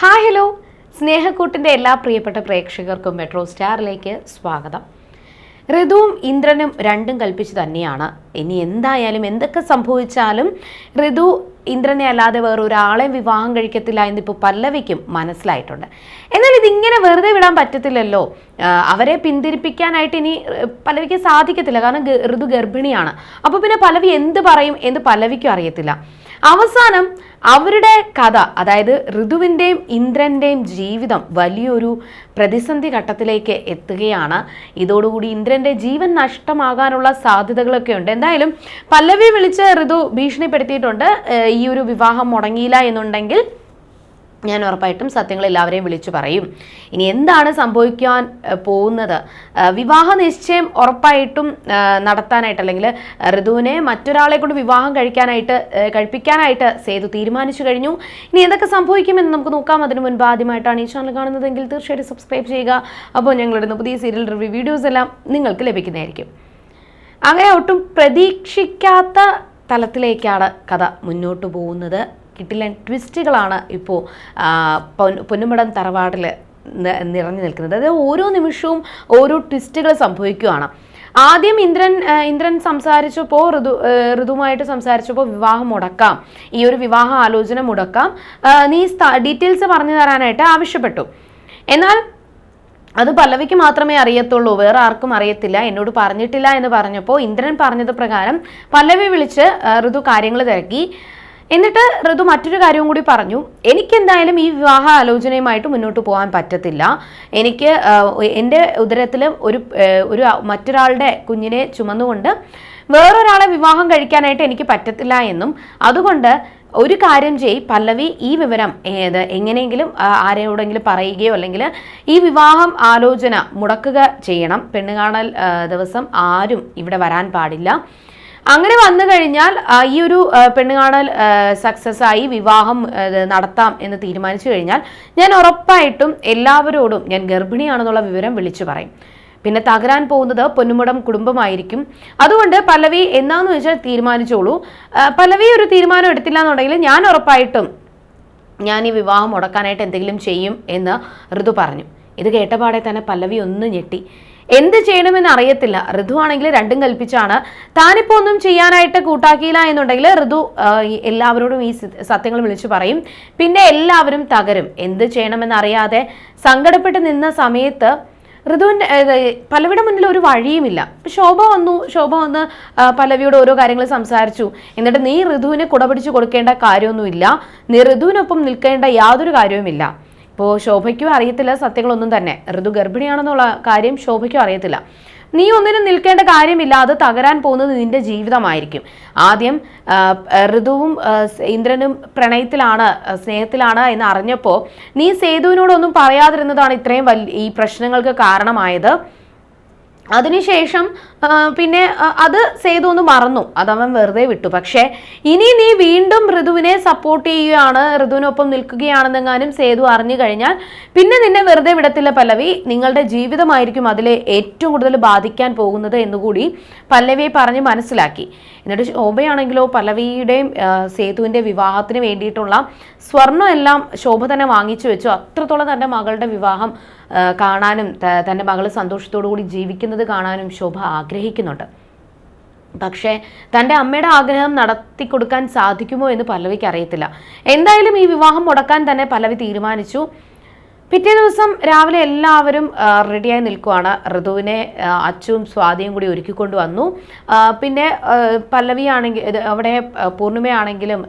Hi hello. സ്നേഹക്കൂട്ടിന്റെ എല്ലാ പ്രിയപ്പെട്ട പ്രേക്ഷകർക്കും മെട്രോ സ്റ്റാറിലേക്ക് സ്വാഗതം. ഋതുവും ഇന്ദ്രനും രണ്ടും കൽപ്പിച്ചു തന്നെയാണ്. ഇനി എന്തായാലും എന്തൊക്കെ സംഭവിച്ചാലും ഋതു ഇന്ദ്രനെ അല്ലാതെ വേറൊരാളെ വിവാഹം കഴിക്കത്തില്ല എന്നിപ്പോൾ പല്ലവിക്കും മനസ്സിലായിട്ടുണ്ട്. എന്നാൽ ഇതിങ്ങനെ വെറുതെ വിടാൻ പറ്റത്തില്ലല്ലോ. അവരെ പിന്തിരിപ്പിക്കാനായിട്ട് ഇനി പല്ലവിക്ക് സാധിക്കത്തില്ല. കാരണം ഋതു ഗർഭിണിയാണ്. അപ്പോൾ പിന്നെ പല്ലവി എന്ത് പറയും എന്ന് പല്ലവിക്കും അറിയത്തില്ല. അവസാനം അവരുടെ കഥ അതായത് ഋതുവിന്റെയും ഇന്ദ്രന്റെയും ജീവിതം വലിയൊരു പ്രതിസന്ധി ഘട്ടത്തിലേക്ക് എത്തുകയാണ്. ഇതോടുകൂടി ഇന്ദ്രന്റെ ജീവൻ നഷ്ടമാകാനുള്ള സാധ്യതകളൊക്കെ ഉണ്ട്. എന്തായാലും പല്ലവി വിളിച്ച് ഋതു ഭീഷണിപ്പെടുത്തിയിട്ടുണ്ട്. ഈ ഒരു വിവാഹം മുടങ്ങിയില്ല എന്നുണ്ടെങ്കിൽ ഞാൻ ഉറപ്പായിട്ടും സത്യങ്ങൾ എല്ലാവരെയും വിളിച്ചു പറയും. ഇനി എന്താണ് സംഭവിക്കാൻ പോകുന്നത്? വിവാഹ നിശ്ചയം ഉറപ്പായിട്ടും നടത്താനായിട്ട് അല്ലെങ്കിൽ ഋതുവിനെ മറ്റൊരാളെ കൊണ്ട് വിവാഹം കഴിക്കാനായിട്ട് കഴിപ്പിക്കാനായിട്ട് സേതു തീരുമാനിച്ചു കഴിഞ്ഞു. ഇനി എന്തൊക്കെ സംഭവിക്കുമെന്ന് നമുക്ക് നോക്കാം. അതിനു മുൻപ് ആദ്യമായിട്ടാണ് ഈ ചാനൽ കാണുന്നതെങ്കിൽ തീർച്ചയായിട്ടും സബ്സ്ക്രൈബ് ചെയ്യുക. അപ്പോൾ ഞങ്ങളുടെ പുതിയ സീരിയൽ റിവ്യൂ വീഡിയോസ് എല്ലാം നിങ്ങൾക്ക് ലഭിക്കുന്നതായിരിക്കും. അങ്ങനെ ഒട്ടും പ്രതീക്ഷിക്കാത്ത തലത്തിലേക്കാണ് കഥ മുന്നോട്ട് പോകുന്നത്. കിട്ടില്ല. ട്വിസ്റ്റുകളാണ് ഇപ്പോൾ പൊന്നുമടം തറവാടിൽ നിറഞ്ഞു നിൽക്കുന്നത്. അതായത് ഓരോ നിമിഷവും ഓരോ ട്വിസ്റ്റുകൾ സംഭവിക്കുകയാണ്. ആദ്യം ഇന്ദ്രൻ ഇന്ദ്രൻ സംസാരിച്ചപ്പോൾ ഋതു ഋതുമായിട്ട് സംസാരിച്ചപ്പോൾ വിവാഹം മുടക്കാം. ഈ ഒരു വിവാഹ ആലോചന മുടക്കാം. നീ ഡീറ്റെയിൽസ് പറഞ്ഞു തരാനായിട്ട് ആവശ്യപ്പെട്ടു. എന്നാൽ അത് പല്ലവിക്ക് മാത്രമേ അറിയത്തുള്ളൂ. വേറെ ആർക്കും അറിയത്തില്ല. എന്നോട് പറഞ്ഞിട്ടില്ല എന്ന് പറഞ്ഞപ്പോൾ ഇന്ദ്രൻ പറഞ്ഞത് പ്രകാരം പല്ലവി വിളിച്ച് ഋതു കാര്യങ്ങൾ തിരക്കി. എന്നിട്ട് ഋതു മറ്റൊരു കാര്യവും കൂടി പറഞ്ഞു. എനിക്കെന്തായാലും ഈ വിവാഹ ആലോചനയുമായിട്ട് മുന്നോട്ട് പോകാൻ പറ്റത്തില്ല. എനിക്ക് എന്റെ ഉദരത്തിൽ ഒരു ഒരു മറ്റൊരാളുടെ കുഞ്ഞിനെ ചുമന്നുകൊണ്ട് വേറൊരാളെ വിവാഹം കഴിക്കാനായിട്ട് എനിക്ക് പറ്റത്തില്ല എന്നും. അതുകൊണ്ട് ഒരു കാര്യം ചെയ് പല്ലവി ഈ വിവരം ഏത് എങ്ങനെയെങ്കിലും ആരോടെങ്കിലും പറയുകയോ അല്ലെങ്കിൽ ഈ വിവാഹം ആലോചന മുടക്കുക ചെയ്യണം. പെണ്ണുകാണൽ ദിവസം ആരും ഇവിടെ വരാൻ പാടില്ല. അങ്ങനെ വന്നു കഴിഞ്ഞാൽ ഈ ഒരു പെണ്ണുകാണൽ പെണ്ണ് കാണൽ സക്സസ് ആയി വിവാഹം നടത്താം എന്ന് തീരുമാനിച്ചു കഴിഞ്ഞാൽ ഞാൻ ഉറപ്പായിട്ടും എല്ലാവരോടും ഞാൻ ഗർഭിണിയാണെന്നുള്ള വിവരം വിളിച്ചു പറയും. പിന്നെ തകരാൻ പോകുന്നത് പൊന്നുമുടം കുടുംബമായിരിക്കും. അതുകൊണ്ട് പല്ലവി എന്നാന്ന് വെച്ചാൽ തീരുമാനിച്ചോളൂ. പല്ലവി ഒരു തീരുമാനം എടുത്തില്ല എന്നുണ്ടെങ്കിൽ ഞാൻ ഉറപ്പായിട്ടും ഞാൻ ഈ വിവാഹം മുടക്കാനായിട്ട് എന്തെങ്കിലും ചെയ്യും എന്ന് ഋതു പറഞ്ഞു. ഇത് കേട്ടപാടെ തന്നെ പല്ലവി ഒന്ന് ഞെട്ടി. എന്ത് ചെയ്യണമെന്ന് അറിയത്തില്ല. ഋതു ആണെങ്കിൽ രണ്ടും കൽപ്പിച്ചാണ്. താനിപ്പോൾ ഒന്നും ചെയ്യാനായിട്ട് കൂട്ടാക്കിയില്ല എന്നുണ്ടെങ്കിൽ ഋതു എല്ലാവരോടും ഈ സത്യങ്ങൾ വിളിച്ചു പറയും. പിന്നെ എല്ലാവരും തകരും. എന്ത് ചെയ്യണമെന്ന് അറിയാതെ സങ്കടപ്പെട്ട് നിന്ന സമയത്ത് ഋതുവിന്റെ പലവിയുടെ മുന്നിൽ ഒരു വഴിയുമില്ല. ശോഭ വന്നു. ശോഭ വന്ന് പലവിയോട് ഓരോ കാര്യങ്ങൾ സംസാരിച്ചു. എന്നിട്ട് നീ ഋതുവിനെ കുടപിടിച്ച് കൊടുക്കേണ്ട കാര്യമൊന്നുമില്ല. നീ ഋതുവിനൊപ്പം നിൽക്കേണ്ട യാതൊരു കാര്യവുമില്ല. ഇപ്പോൾ ശോഭയ്ക്കും അറിയത്തില്ല സത്യങ്ങളൊന്നും തന്നെ. ഋതു ഗർഭിണിയാണെന്നുള്ള കാര്യം ശോഭയ്ക്കും അറിയത്തില്ല. നീ ഒന്നിനും നിൽക്കേണ്ട കാര്യമില്ല. അത് തകരാൻ പോകുന്നത് നിന്റെ ജീവിതമായിരിക്കും. ആദ്യം ഋതുവും ഇന്ദ്രനും പ്രണയത്തിലാണ് സ്നേഹത്തിലാണ് എന്ന് അറിഞ്ഞപ്പോൾ നീ സേതുവിനോടൊന്നും പറയാതിരുന്നതാണ് ഇത്രയും വലിയ ഈ പ്രശ്നങ്ങൾക്ക് കാരണമായത്. അതിനുശേഷം പിന്നെ അത് സേതു ഒന്ന് മറന്നു. അതവൻ വെറുതെ വിട്ടു. പക്ഷേ ഇനി നീ വീണ്ടും ഋതുവിനെ സപ്പോർട്ട് ചെയ്യുകയാണ് ഋതുവിനൊപ്പം നിൽക്കുകയാണെന്നെങ്ങാനും സേതു അറിഞ്ഞു കഴിഞ്ഞാൽ പിന്നെ നിന്നെ വെറുതെ വിടത്തില്ല പല്ലവി. നിങ്ങളുടെ ജീവിതമായിരിക്കും അതിലെ ഏറ്റവും കൂടുതൽ ബാധിക്കാൻ പോകുന്നത് എന്നുകൂടി പല്ലവിയെ പറഞ്ഞ് മനസ്സിലാക്കി. എന്നിട്ട് ശോഭയാണെങ്കിലോ പല്ലവിയുടെയും സേതുവിന്റെ വിവാഹത്തിന് വേണ്ടിയിട്ടുള്ള സ്വർണം എല്ലാം ശോഭ തന്നെ വാങ്ങിച്ചു വെച്ചു. അത്രത്തോളം തന്റെ മകളുടെ വിവാഹം കാണാനും തന്റെ മകൾ സന്തോഷത്തോടു കൂടി ജീവിക്കുന്നത് കാണാനും ശോഭ ആഗ്രഹിക്കുന്നുണ്ട്. പക്ഷേ തന്റെ അമ്മയുടെ ആഗ്രഹം നടത്തി കൊടുക്കാൻ സാധിക്കുമോ എന്ന് പല്ലവിക്ക് അറിയത്തില്ല. എന്തായാലും ഈ വിവാഹം മുടക്കാൻ തന്നെ പല്ലവി തീരുമാനിച്ചു. പിറ്റേ ദിവസം രാവിലെ എല്ലാവരും റെഡിയായി നിൽക്കുവാണ്. ഋതുവിനെ അച്ചും സ്വാതിയും കൂടി ഒരുക്കിക്കൊണ്ട് വന്നു. പിന്നെ പല്ലവിയാണെങ്കിൽ അവിടെ പൂർണിമയാണെങ്കിലും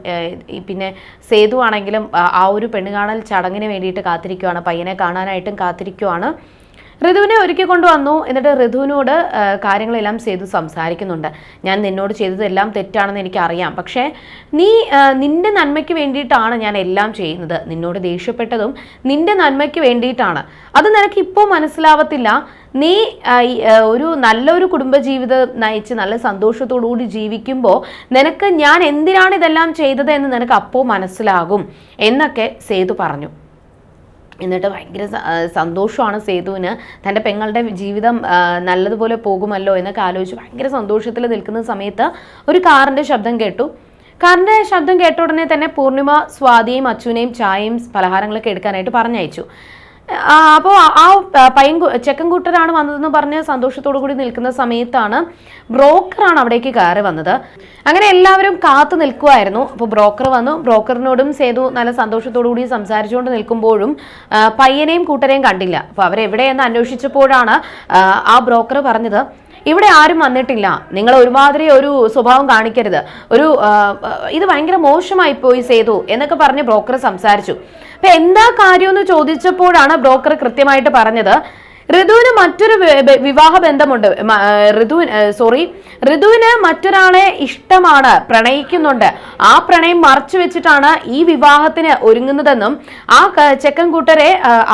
പിന്നെ സേതു ആണെങ്കിലും ആ ഒരു പെണ്ണുകാണൽ ചടങ്ങിന് വേണ്ടിയിട്ട് കാത്തിരിക്കുവാണ്. പയ്യനെ കാണാനായിട്ടും കാത്തിരിക്കുവാണ്. ഋതുവിനെ ഒരുക്കി കൊണ്ടുവന്നു. എന്നിട്ട് ഋതുവിനോട് കാര്യങ്ങളെല്ലാം ചെയ്തു സംസാരിക്കുന്നുണ്ട്. ഞാൻ നിന്നോട് ചെയ്തതെല്ലാം തെറ്റാണെന്ന് എനിക്കറിയാം. പക്ഷേ നീ നിന്റെ നന്മയ്ക്ക് വേണ്ടിയിട്ടാണ് ഞാൻ എല്ലാം ചെയ്യുന്നത്. നിന്നോട് ദേഷ്യപ്പെട്ടതും നിന്റെ നന്മയ്ക്ക് വേണ്ടിയിട്ടാണ്. അത് നിനക്ക് ഇപ്പോൾ മനസ്സിലാവത്തില്ല. നീ ഒരു നല്ലൊരു കുടുംബജീവിതം നയിച്ച് നല്ല സന്തോഷത്തോടുകൂടി ജീവിക്കുമ്പോൾ നിനക്ക് ഞാൻ എന്തിനാണ് ഇതെല്ലാം ചെയ്തത് എന്ന് നിനക്ക് അപ്പോൾ മനസ്സിലാകും എന്നൊക്കെ സേതു പറഞ്ഞു. എന്നിട്ട് ഭയങ്കര സന്തോഷമാണ് സേതുവിന്. തന്റെ പെങ്ങളുടെ ജീവിതം നല്ലതുപോലെ പോകുമല്ലോ എന്നൊക്കെ ആലോചിച്ച് ഭയങ്കര സന്തോഷത്തിൽ നിൽക്കുന്ന സമയത്ത് ഒരു കാറിന്റെ ശബ്ദം കേട്ടു. കാറിന്റെ ശബ്ദം കേട്ട ഉടനെ തന്നെ പൂർണിമ സ്വാതിയും അച്ഛനെയും ചായയും പലഹാരങ്ങളൊക്കെ എടുക്കാനായിട്ട് പറഞ്ഞയച്ചു. അപ്പോൾ ആ പയ്യൻ ചെക്കൻ കൂട്ടരാണ് വന്നതെന്ന് പറഞ്ഞ് സന്തോഷത്തോടു കൂടി നിൽക്കുന്ന സമയത്താണ് ബ്രോക്കറാണ് അവിടേക്ക് കയറി വന്നത്. അങ്ങനെ എല്ലാവരും കാത്തു നിൽക്കുമായിരുന്നു അപ്പോൾ ബ്രോക്കർ വന്നു. ബ്രോക്കറിനോടും സേതു നല്ല സന്തോഷത്തോടു കൂടി സംസാരിച്ചുകൊണ്ട് നിൽക്കുമ്പോഴും പയ്യനെയും കൂട്ടരെയും കണ്ടില്ല. അപ്പോൾ അവരെവിടെയെന്ന് അന്വേഷിച്ചപ്പോഴാണ് ആ ബ്രോക്കർ പറഞ്ഞത് ഇവിടെ ആരും വന്നിട്ടില്ല. നിങ്ങൾ ഒരുമാതിരി ഒരു സ്വഭാവം കാണിക്കരുത്. ഒരു ഇത് ഭയങ്കര മോശമായി പോയി സേതു എന്നൊക്കെ പറഞ്ഞ് ബ്രോക്കർ സംസാരിച്ചു. അപ്പൊ എന്താ കാര്യം എന്ന് ചോദിച്ചപ്പോഴാണ് ബ്രോക്കർ കൃത്യമായിട്ട് പറഞ്ഞത്. ഋതുവിന് മറ്റൊരു വിവാഹ ബന്ധമുണ്ട്. ഋതുവിന് സോറി ഋതുവിന് മറ്റൊരാളെ ഇഷ്ടമാണ് പ്രണയിക്കുന്നുണ്ട്. ആ പ്രണയം മറച്ചു വെച്ചിട്ടാണ് ഈ വിവാഹത്തിന് ഒരുങ്ങുന്നതെന്നും ആ ചെക്കൻ കൂട്ടരെ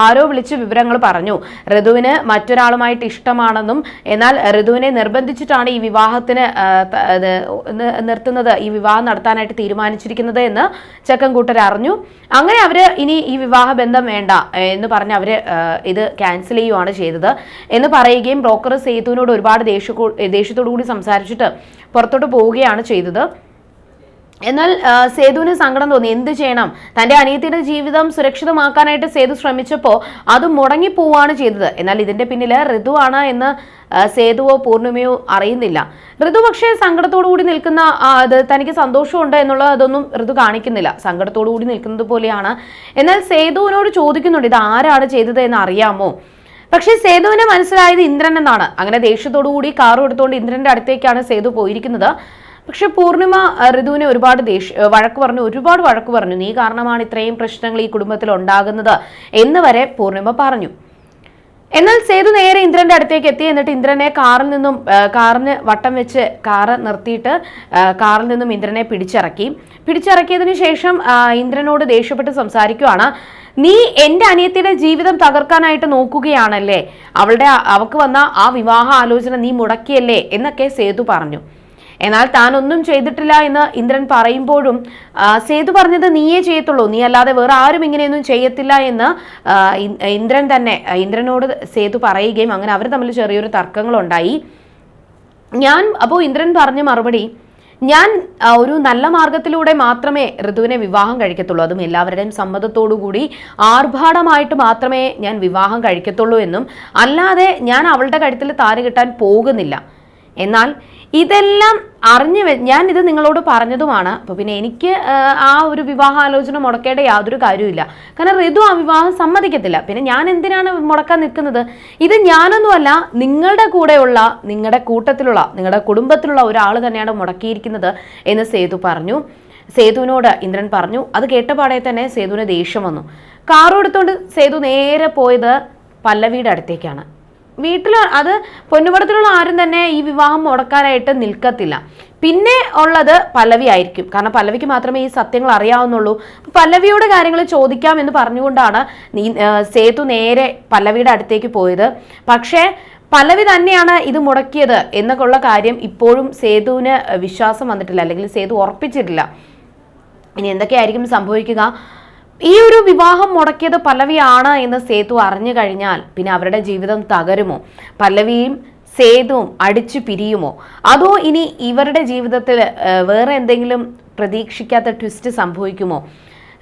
ആരോ വിളിച്ച് വിവരങ്ങൾ പറഞ്ഞു. ഋതുവിന് മറ്റൊരാളുമായിട്ട് ഇഷ്ടമാണെന്നും എന്നാൽ ഋതുവിനെ നിർബന്ധിച്ചിട്ടാണ് ഈ വിവാഹത്തിന് നിർത്തുന്നത് ഈ വിവാഹം നടത്താനായിട്ട് തീരുമാനിച്ചിരിക്കുന്നത് എന്ന് ചെക്കൻ കൂട്ടർ അറിഞ്ഞു. അങ്ങനെ അവർ ഇനി ഈ വിവാഹ ബന്ധം വേണ്ട എന്ന് പറഞ്ഞ് അവർ ഇത് ക്യാൻസൽ ചെയ്യുവാണ് ചെയ്തത് എന്ന് പറയുകയും ബ്രോക്കർ സേതുവിനോട് ഒരുപാട് ദേഷ്യ ദേഷ്യത്തോടു കൂടി സംസാരിച്ചിട്ട് പുറത്തോട്ട് പോവുകയാണ് ചെയ്തത്. എന്നാൽ സേതുവിന് സങ്കടം തോന്നി. എന്ത് ചെയ്യണം? തന്റെ അനിയത്തിയുടെ ജീവിതം സുരക്ഷിതമാക്കാനായിട്ട് സേതു ശ്രമിച്ചപ്പോൾ അത് മുടങ്ങിപ്പോവാണ് ചെയ്തത്. എന്നാൽ ഇതിന്റെ പിന്നിൽ ഋതുവാണ് എന്ന് സേതുവോ പൂർണിമയോ അറിയുന്നില്ല. ഋതു പക്ഷേ കൂടി നിൽക്കുന്ന അത് തനിക്ക് സന്തോഷമുണ്ട് എന്നുള്ള അതൊന്നും ഋതു കാണിക്കുന്നില്ല. സങ്കടത്തോടു കൂടി നിൽക്കുന്നത് പോലെയാണ്. എന്നാൽ സേതുവിനോട് ചോദിക്കുന്നുണ്ട് ഇത് ആരാണ് ചെയ്തത് എന്ന് അറിയാമോ? പക്ഷേ സേതുവിന് മനസ്സിലായത് ഇന്ദ്രൻ എന്നാണ്. അങ്ങനെ ദേഷ്യത്തോടുകൂടി കാറും എടുത്തുകൊണ്ട് ഇന്ദ്രന്റെ അടുത്തേക്കാണ് സേതു പോയിരിക്കുന്നത്. പക്ഷെ പൂർണിമ ഋതുവിനെ ഒരുപാട് ദേഷ്യ വഴക്ക് പറഞ്ഞു ഒരുപാട് വഴക്ക് പറഞ്ഞു. നീ കാരണമാണ് ഇത്രയും പ്രശ്നങ്ങൾ ഈ കുടുംബത്തിൽ ഉണ്ടാകുന്നത് എന്ന് വരെ പൂർണിമ പറഞ്ഞു. എന്നാൽ സേതു നേരെ ഇന്ദ്രന്റെ അടുത്തേക്ക് എത്തി. എന്നിട്ട് ഇന്ദ്രനെ കാറിൽ നിന്നും കാറിന് വട്ടം വെച്ച് കാറ് നിർത്തിയിട്ട് കാറിൽ നിന്നും ഇന്ദ്രനെ പിടിച്ചിറക്കി. പിടിച്ചിറക്കിയതിനു ശേഷം ഇന്ദ്രനോട് ദേഷ്യപ്പെട്ട് സംസാരിക്കുവാണ്. നീ എന്റെ അനിയത്തിയുടെ ജീവിതം തകർക്കാനായിട്ട് നോക്കുകയാണല്ലേ? അവളുടെ അവക്ക് വന്ന ആ വിവാഹ ആലോചന നീ മുടക്കിയല്ലേ? എന്നൊക്കെ സേതു പറഞ്ഞു. എന്നാൽ താൻ ഒന്നും ചെയ്തിട്ടില്ല എന്ന് ഇന്ദ്രൻ പറയുമ്പോഴും സേതു പറഞ്ഞത് നീയേ ചെയ്യത്തുള്ളൂ. നീ അല്ലാതെ വേറെ ആരും ഇങ്ങനെയൊന്നും ചെയ്യത്തില്ല എന്ന് ഇന്ദ്രൻ തന്നെ ഇന്ദ്രനോട് സേതു പറയുകയും അങ്ങനെ അവർ തമ്മിൽ ചെറിയൊരു തർക്കങ്ങളുണ്ടായി. ഞാൻ അപ്പോൾ ഇന്ദ്രൻ പറഞ്ഞ മറുപടി ഞാൻ ഒരു നല്ല മാർഗത്തിലൂടെ മാത്രമേ ഋതുവിനെ വിവാഹം കഴിക്കത്തുള്ളൂ. അതും എല്ലാവരുടെയും സമ്മതത്തോടുകൂടി ആർഭാടമായിട്ട് മാത്രമേ ഞാൻ വിവാഹം കഴിക്കത്തുള്ളൂ എന്നും അല്ലാതെ ഞാൻ അവളുടെ കഴുത്തിൽ താര കിട്ടാൻ പോകുന്നില്ല. എന്നാൽ ഇതെല്ലാം അറിഞ്ഞു ഞാൻ ഇത് നിങ്ങളോട് പറഞ്ഞതുമാണ്. അപ്പോൾ പിന്നെ എനിക്ക് ആ, ഒരു വിവാഹാലോചന മുടക്കേണ്ട യാതൊരു കാര്യമില്ല കാരണം ഋതു ആ വിവാഹം സമ്മതിക്കത്തില്ല. പിന്നെ ഞാൻ എന്തിനാണ് മുടക്കാൻ നിൽക്കുന്നത്? ഇത് ഞാനൊന്നുമല്ല നിങ്ങളുടെ കൂടെയുള്ള നിങ്ങളുടെ കൂട്ടത്തിലുള്ള നിങ്ങളുടെ കുടുംബത്തിലുള്ള ഒരാൾ തന്നെയാണ് മുടക്കിയിരിക്കുന്നത് എന്ന് സേതു പറഞ്ഞു. സേതുവിനോട് ഇന്ദ്രൻ പറഞ്ഞു. അത് കേട്ടപാടെ തന്നെ സേതുവിന് ദേഷ്യം വന്നു. കാറും എടുത്തുകൊണ്ട് സേതു നേരെ പോയത് പല്ലവിയുടെ അടുത്തേക്കാണ്. വീട്ടിൽ അത് പൊന്നുപടത്തിലുള്ള ആരും തന്നെ ഈ വിവാഹം മുടക്കാനായിട്ട് നിൽക്കത്തില്ല. പിന്നെ ഉള്ളത് പല്ലവി ആയിരിക്കും. കാരണം പല്ലവിക്ക് മാത്രമേ ഈ സത്യങ്ങൾ അറിയാവുന്നുള്ളൂ. പല്ലവിയുടെ കാര്യങ്ങൾ ചോദിക്കാം എന്ന് പറഞ്ഞുകൊണ്ടാണ് സേതു നേരെ പല്ലവിയുടെ അടുത്തേക്ക് പോയത്. പക്ഷേ പല്ലവി തന്നെയാണ് ഇത് മുടക്കിയത് എന്നൊക്കെയുള്ള കാര്യം ഇപ്പോഴും സേതുവിന് വിശ്വാസം വന്നിട്ടില്ല. അല്ലെങ്കിൽ സേതു ഉറപ്പിച്ചിട്ടില്ല. ഇനി എന്തൊക്കെയായിരിക്കും സംഭവിക്കുക? ഈ ഒരു വിവാഹം മുടക്കിയത് പല്ലവിയാണ് എന്ന് സേതു അറിഞ്ഞു കഴിഞ്ഞാൽ പിന്നെ അവരുടെ ജീവിതം തകരുമോ? പല്ലവിയും സേതുവും അടിച്ചു പിരിയുമോ? അതോ ഇനി ഇവരുടെ ജീവിതത്തിൽ വേറെ എന്തെങ്കിലും പ്രതീക്ഷിക്കാത്ത ട്വിസ്റ്റ് സംഭവിക്കുമോ?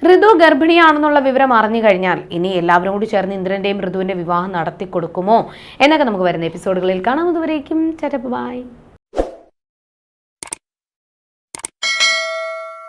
ഋതു ഗർഭിണിയാണെന്നുള്ള വിവരം അറിഞ്ഞു കഴിഞ്ഞാൽ ഇനി എല്ലാവരും കൂടി ചേർന്ന് ഇന്ദ്രന്റെയും ഋതുവിന്റെ വിവാഹം നടത്തി കൊടുക്കുമോ എന്നൊക്കെ നമുക്ക് വരുന്ന എപ്പിസോഡുകളിൽ കാണാം. അതുവരേക്കും ചരപ്പ് ബൈ